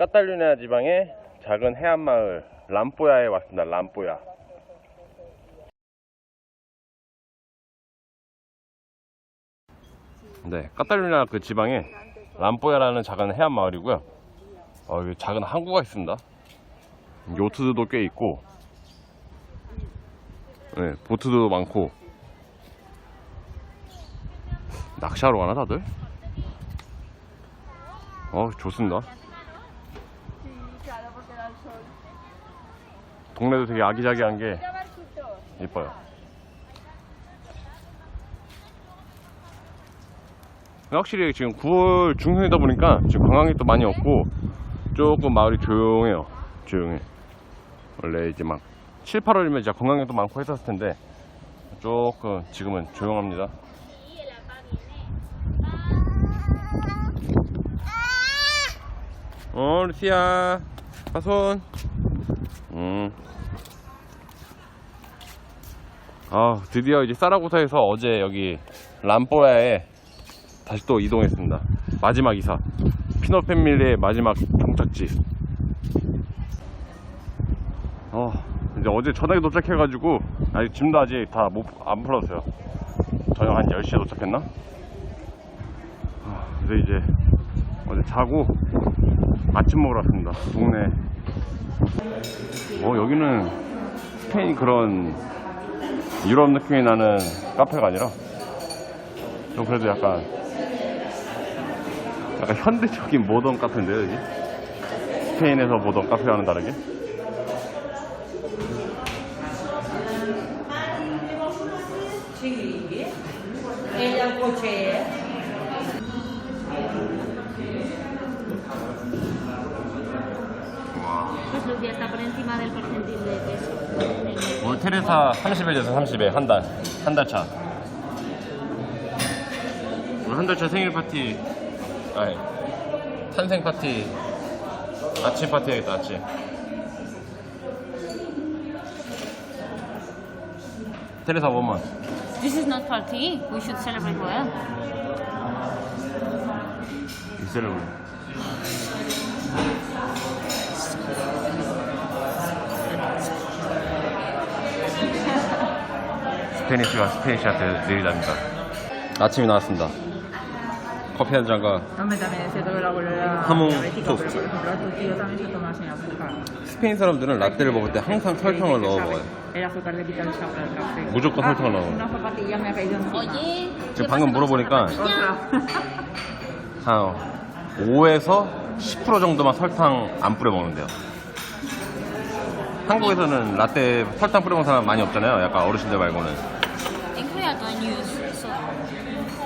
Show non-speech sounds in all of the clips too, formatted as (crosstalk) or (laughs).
까탈루냐 지방의 작은 해안 마을 람뽀야에 왔습니다. 람뽀야. 네, 까탈루냐 그 지방에 람뽀야라는 작은 해안 마을이고요. 어, 여기 작은 항구가 있습니다. 요트도 꽤 있고, 네, 보트도 많고, 낚시하러 가나 다들? 어, 좋습니다. 동네도 되게 아기자기한 게. 근데 확실히 지금 9월 중순이다 보니까 지금 관광객도 많이 없고 조금 마을이 조용해요. 조용해. 원래 이제 막 7, 8월이면 진짜 관광객도 많고 했었을 텐데 조금 지금은 조용합니다. 어, 루시야. 파손. 음. 아, 드디어 이제 사라고사에서 어제 여기 람뽀야에 다시 또 이동했습니다. 마지막 이사. 피노 패밀리의 마지막 종착지. 어, 이제 어제 저녁에 도착해가지고, 아직 짐도 아직 다 못, 안 풀었어요. 저녁 한 10시에 도착했나? 아, 그래서 이제 어제 자고 아침 먹으러 왔습니다. 동네. 어, 여기는 스페인 그런 유럽 느낌이 나는 카페가 아니라 좀 그래도 약간 약간 현대적인 모던 카페인데요, 여기? 스페인에서 모던 카페와는 다르게? Sì, e Lucía está por encima del percentil de peso. 오늘 테레사 30에 돼서 30에 한 달, 한 달 차. 오늘 한 달 차 생일 파티, 아니, 탄생 파티, 아침 파티 해야겠다, 아침. 테레사 원만. This is not party. We should celebrate well. 이셀을 스페니쉬가 스페니쉬한테 내리답니다. 아침이 나왔습니다. 커피 한 잔과 sin azúcar. 스페인 사람들은 라떼를 먹을 때 항상 설탕을 넣어 먹어요. 무조건 Ah, 설탕을 넣어. Oye, 지금 방금 물어보니까. 한 5에서 10% 정도만 설탕 안 뿌려 먹는데요. 한국에서는 라떼 설탕 뿌려 먹는 사람 많이 없잖아요. 약간 어르신들 말고는. in Korea don't use so.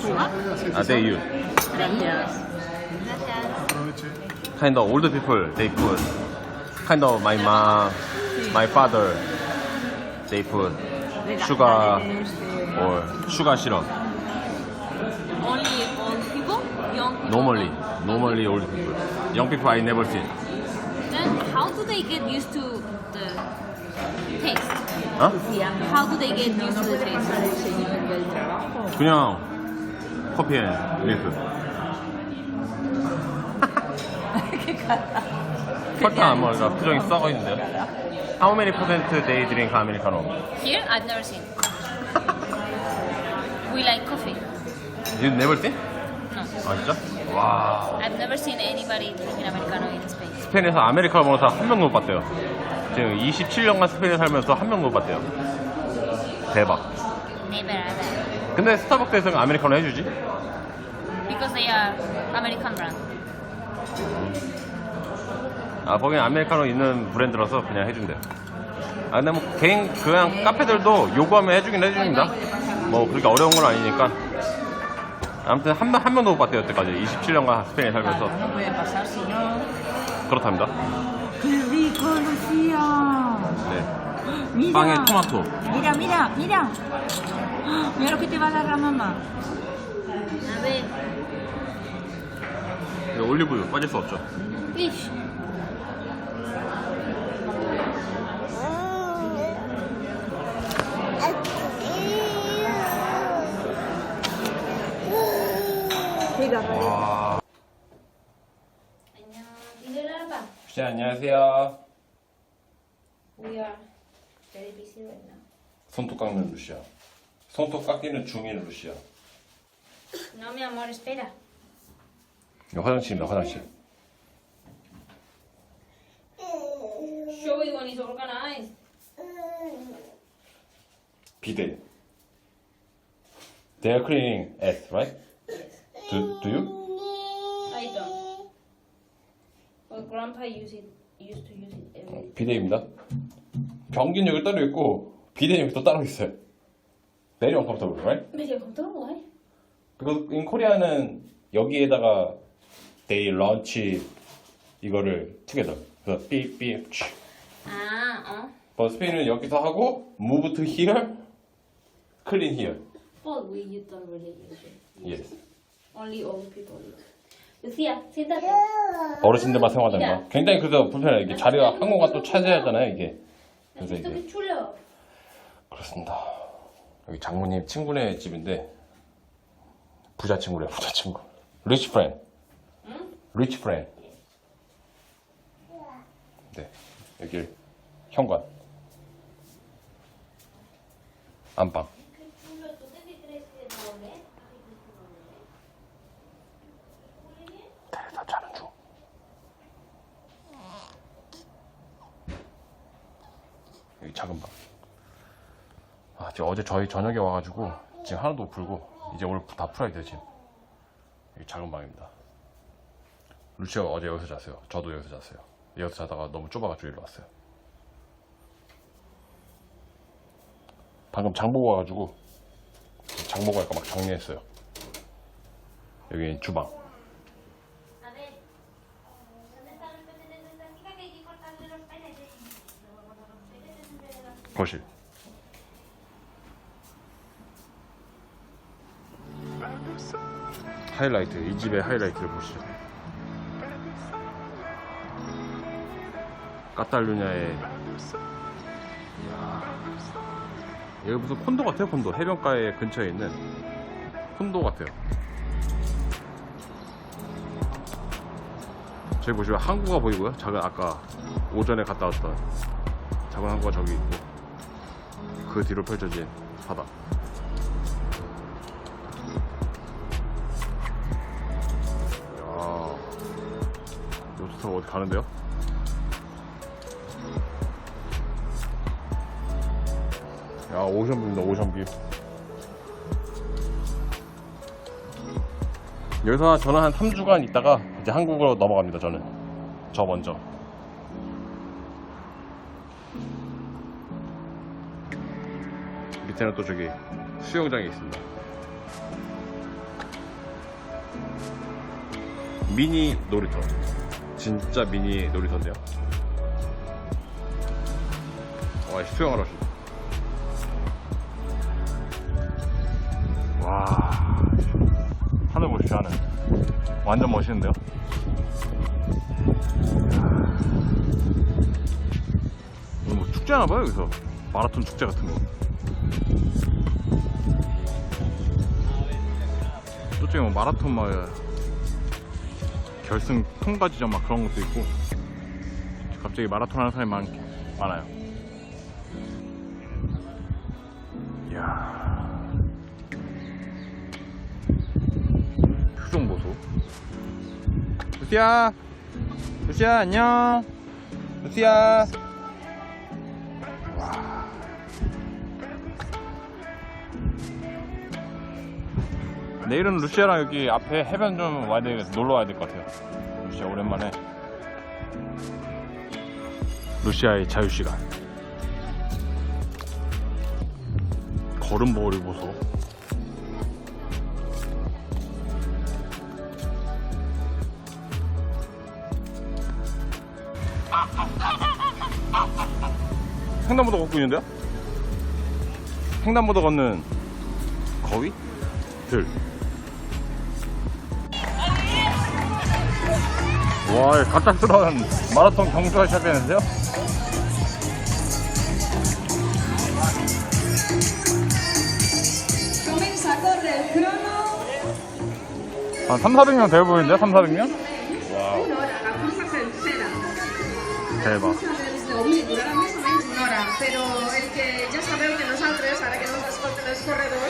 Sugar? 아, they use. Kind of old people they put kind of my mom my father they put sugar or sugar syrup Only old people? Young people? Normally normally old people young people I never see Then how do they get used to the taste? 어? How do they get used to the taste? 그냥 커피 앤 밀크 설탕 안 먹으니까 표정이 썩어 있는데요 How many percent they drink Americano? Here, I've never seen. We like coffee. You never seen? No. 아 진짜? 와 I've never seen anybody drinking Americano in Spain. 스페인에서 아메리카노 먹는 사람 한 명도 못 봤대요. 지금 27년간 스페인에 살면서 한 명도 못 봤대요. 대박. Never ever. 근데 스타벅스에서는 아메리카노 해주지? Because they are American brand. 아, 거긴 아메리카노 있는 브랜드라서 그냥 해준대요. 아, 근데 뭐 개인, 그냥 카페들도 요구하면 해주긴 해줍니다. 뭐 그렇게 어려운 건 아니니까. 아무튼 한, 명- 한 명도 못 봤대요, 여태까지. 27년간 스페인에 살면서. No puede pasar si no. 그렇답니다. ¡Qué rico, Lucía! 네. Mira. 빵에 토마토. Mira, mira, mira. Mira lo que te va a dar la mamá. A ver, 네, 올리브유 빠질 수 없죠. fish. 와. 안녕. 이들아. 루시아 안녕하세요. We are very busy right now. 손톱 깎는 루시아. 손톱 깎이는 중인 루시아. No, mi amor, espera. 이거 화장실입니다, 화장실. Show it when it's organized. 비데. They are cleaning ass, right? Yes. Do, do you? I don't. Well, Grandpa used it. Used to use it every day. 비데입니다. 변기는 여기 따로 있고 비데는 여기 또 따로 있어요. Very uncomfortable, right? Medio comfortable, why? Because in Korea는 여기에다가 they launch 이거를 together. 그래서 삐삐. Ah, uh. But 스페인은 여기서 하고 move to here, clean here. But we you don't really use it. Yes. Only old people use. Lucia, siéntate. 어르신들만 사용하는 거. 굉장히 그래서 불편해요. 이게 자리가 한 곳만 또 차지하잖아요. 이게. ¿Has 그래서 chulo? 그렇습니다. 여기 장모님 친구네 집인데 부자 친구래요. (laughs) 부자 친구. 리치 프렌. 리치 프렌. 네. 여기 현관. 안방. 다 자는 중. 여기 작은 방. 아, 지금 어제 저희 저녁에 와가지고 지금 하나도 못 풀고 이제 오늘 다 풀어야 돼요 지금. 여기 작은 방입니다. 루치가 어제 여기서 잤어요. 저도 여기서 잤어요. 여기서 자다가 너무 좁아가지고 일로 왔어요. 방금 장 보고 와가지고 장 보고 할까 막 정리했어요. 여기 주방. 거실. 하이라이트 이 집의 하이라이트를 보시죠. 까탈루냐의. 여기 무슨 콘도 같아요 콘도 해변가에 근처에 있는 콘도 같아요. 저기 보시면 항구가 보이고요. 작은 아까 오전에 갔다 왔던 작은 항구가 저기 있고 그 뒤로 펼쳐진 바다. 야, 타고 어디 가는데요? 야, 오션뷰입니다, 오션뷰. 여기서 저는 한 3주간 있다가 이제 한국으로 넘어갑니다, 저는. 저 먼저. 밑에는 또 저기 수영장이 있습니다. 미니 놀이터. 진짜 미니 놀이터인데요. 와, 수영하러 오신다. 와, 하늘 보십시오, 하늘. 완전 멋있는데요? 오늘 뭐 축제 하나봐요, 여기서. 마라톤 축제 같은 거. 저쪽에 뭐 마라톤 막 결승 통과 지점 막 그런 것도 있고 갑자기 마라톤 하는 사람이 많, 많아요. 이야. 표정 보소. 루시야 루시야 안녕! 루시야 내일은 루시아랑 여기 앞에 해변 좀 와야 돼, 놀러 와야 될 것 같아요. 루시아 오랜만에. 루시아의 자유 시간. 걸음버를 보소. (laughs) 횡단보도 걷고 있는데요? 횡단보도 걷는 거위? 들. 와, 갑작스러운 마라톤 경주가 시작되는데요? 한 3, 400명 되어 보이는데요? 3, 400명? Una hora, la cursa se entera. 대박. Pero el que ya sabeu que nosaltres, ara que nos escolten els corredors,